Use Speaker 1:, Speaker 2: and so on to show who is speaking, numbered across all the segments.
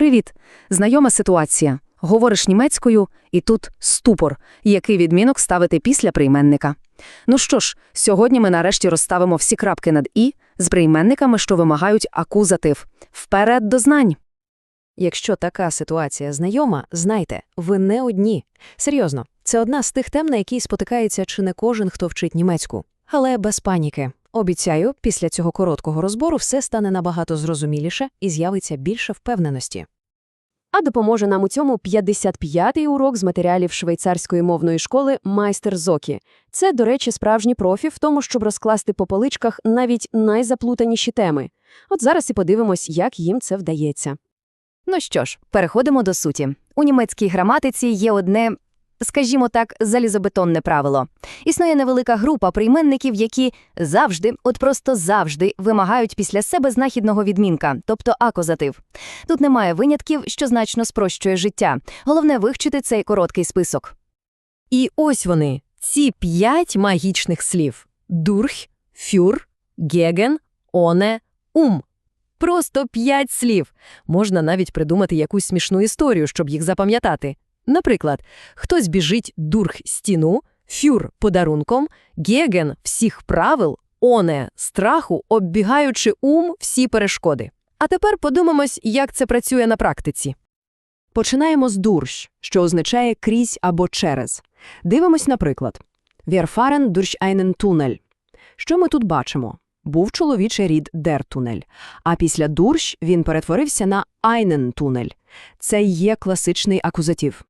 Speaker 1: Привіт. Знайома ситуація. Говориш німецькою, і тут ступор, який відмінок ставити після прийменника. Ну що ж, сьогодні ми нарешті розставимо всі крапки над «і» з прийменниками, що вимагають акузатив. Вперед до знань!
Speaker 2: Якщо така ситуація знайома, знайте, ви не одні. Серйозно, це одна з тих тем, на якій спотикається чи не кожен, хто вчить німецьку. Але без паніки. Обіцяю, після цього короткого розбору все стане набагато зрозуміліше і з'явиться більше впевненості.
Speaker 3: А допоможе нам у цьому 55-й урок з матеріалів швейцарської мовної школи «Майстер Зокі». Це, до речі, справжній профі в тому, щоб розкласти по поличках навіть найзаплутаніші теми. От зараз і подивимось, як їм це вдається.
Speaker 4: Ну що ж, переходимо до суті. У німецькій граматиці є одне, скажімо так, залізобетонне правило. Існує невелика група прийменників, які завжди, от просто завжди, вимагають після себе знахідного відмінка, тобто акузатив. Тут немає винятків, що значно спрощує життя. Головне вивчити цей короткий список.
Speaker 2: І ось вони, ці п'ять магічних слів: дурх, фюр, геген, оне, ум. Просто п'ять слів. Можна навіть придумати якусь смішну історію, щоб їх запам'ятати. Наприклад, хтось біжить дурх стіну, фюр подарунком, геген всіх правил, оне страху, оббігаючи ум всі перешкоди. А тепер подумаємось, як це працює на практиці. Починаємо з дурш, що означає крізь або через. Дивимось, наприклад. Fahren durch einen Tunnel. Що ми тут бачимо? Був чоловічий рід Tunnel, а після дурш він перетворився на Tunnel. Це є класичний акузатив.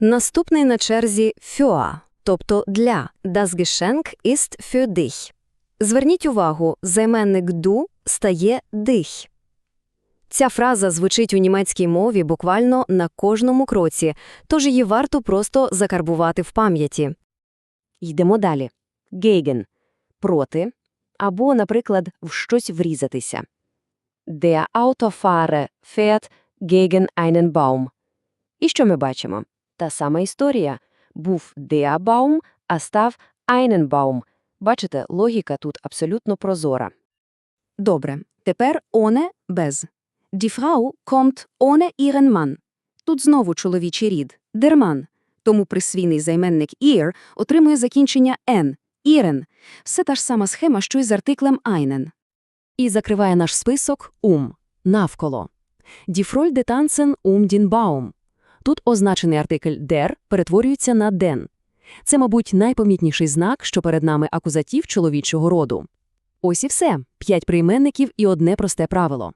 Speaker 3: Наступний на черзі «für», тобто «для». Das Geschenk ist für dich. Зверніть увагу, займенник «du» стає «dich». Ця фраза звучить у німецькій мові буквально на кожному кроці, тож її варто просто закарбувати в пам'яті. Йдемо далі. Gegen – проти, або, наприклад, в щось врізатися. Der Autofahrer fährt gegen einen Baum. І що ми бачимо? Та сама історія. Був Baum, а став Baum. Бачите, логіка тут абсолютно прозора. Добре, тепер «ohne» – без. Die Frau kommt ohne ihren. Тут знову чоловічий рід – Mann. Тому присвійний займенник «ihr» отримує закінчення «n» – «ihren». Все та ж сама схема, що й з артиклем «einen».
Speaker 2: І закриває наш список ум – навколо. Die Freude tanzen um den. Тут означений артикль der перетворюється на den. Це, мабуть, найпомітніший знак, що перед нами акузатів чоловічого роду. Ось і все. П'ять прийменників і одне просте правило.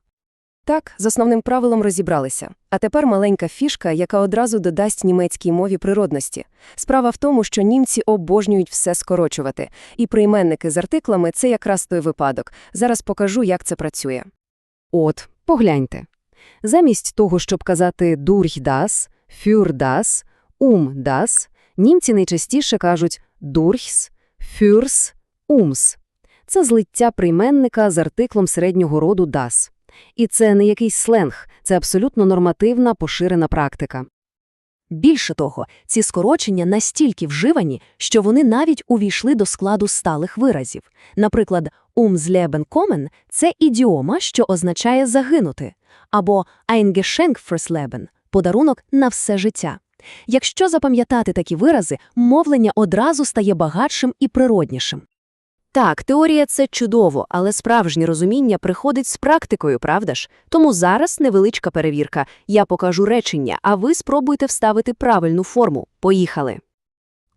Speaker 1: Так, з основним правилом розібралися. А тепер маленька фішка, яка одразу додасть німецькій мові природності. Справа в тому, що німці обожнюють все скорочувати. І прийменники з артиклами – це якраз той випадок. Зараз покажу, як це працює. От, погляньте. Замість того, щоб казати «durch das», «für das», «um das», німці найчастіше кажуть «durchs», «fürs», «ums». Це злиття прийменника з артиклом середнього роду «das». І це не якийсь сленг, це абсолютно нормативна поширена практика.
Speaker 2: Більше того, ці скорочення настільки вживані, що вони навіть увійшли до складу сталих виразів. Наприклад, «um Leben kommen» – це ідіома, що означає «загинути», або «ein Geschenk fürs Leben» – подарунок на все життя. Якщо запам'ятати такі вирази, мовлення одразу стає багатшим і природнішим.
Speaker 3: Так, теорія – це чудово, але справжнє розуміння приходить з практикою, правда ж? Тому зараз невеличка перевірка. Я покажу речення, а ви спробуйте вставити правильну форму. Поїхали.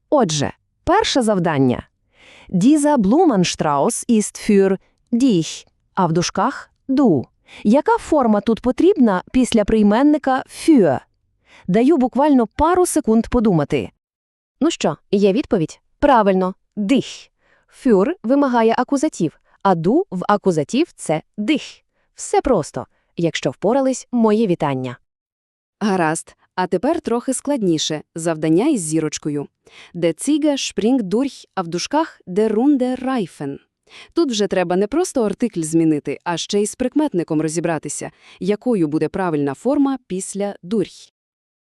Speaker 3: Отже, перше завдання. Dieser Blumenstrauß ist für dich, а в дужках «du». Яка форма тут потрібна після прийменника «für»? Даю буквально пару секунд подумати. Ну що, є відповідь? Правильно, «dich». Фюр вимагає акузатив, а ду в акузатив – це дих. Все просто. Якщо впорались, моє вітання. Гаразд. А тепер трохи складніше. Завдання із зірочкою. Де цига шпрінг durch, а в дужках де рунде райфен. Тут вже треба не просто артикль змінити, а ще й з прикметником розібратися, якою буде правильна форма після durch.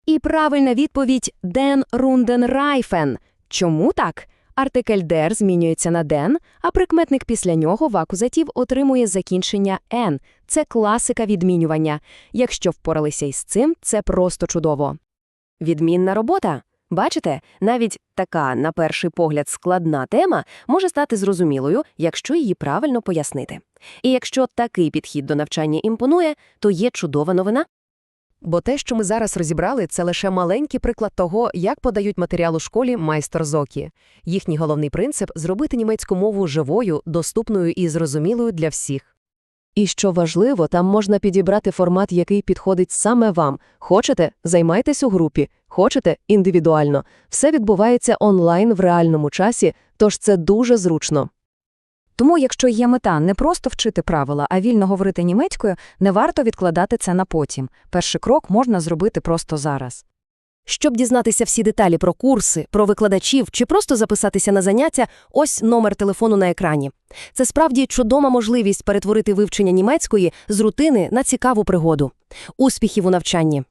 Speaker 3: І правильна відповідь «den runden Reifen». Чому так? Артикль der змінюється на den, а прикметник після нього в акузатив отримує закінчення n. Це класика відмінювання. Якщо впоралися із цим, це просто чудово.
Speaker 1: Відмінна робота. Бачите, навіть така, на перший погляд, складна тема може стати зрозумілою, якщо її правильно пояснити. І якщо такий підхід до навчання імпонує, то є чудова новина.
Speaker 2: Бо те, що ми зараз розібрали, це лише маленький приклад того, як подають матеріал у школі майстер Зокі. Їхній головний принцип – зробити німецьку мову живою, доступною і зрозумілою для всіх.
Speaker 1: І що важливо, там можна підібрати формат, який підходить саме вам. Хочете – займайтесь у групі, хочете – індивідуально. Все відбувається онлайн в реальному часі, тож це дуже зручно.
Speaker 4: Тому, якщо є мета не просто вчити правила, а вільно говорити німецькою, не варто відкладати це на потім. Перший крок можна зробити просто зараз.
Speaker 1: Щоб дізнатися всі деталі про курси, про викладачів чи просто записатися на заняття, ось номер телефону на екрані. Це справді чудова можливість перетворити вивчення німецької з рутини на цікаву пригоду. Успіхів у навчанні!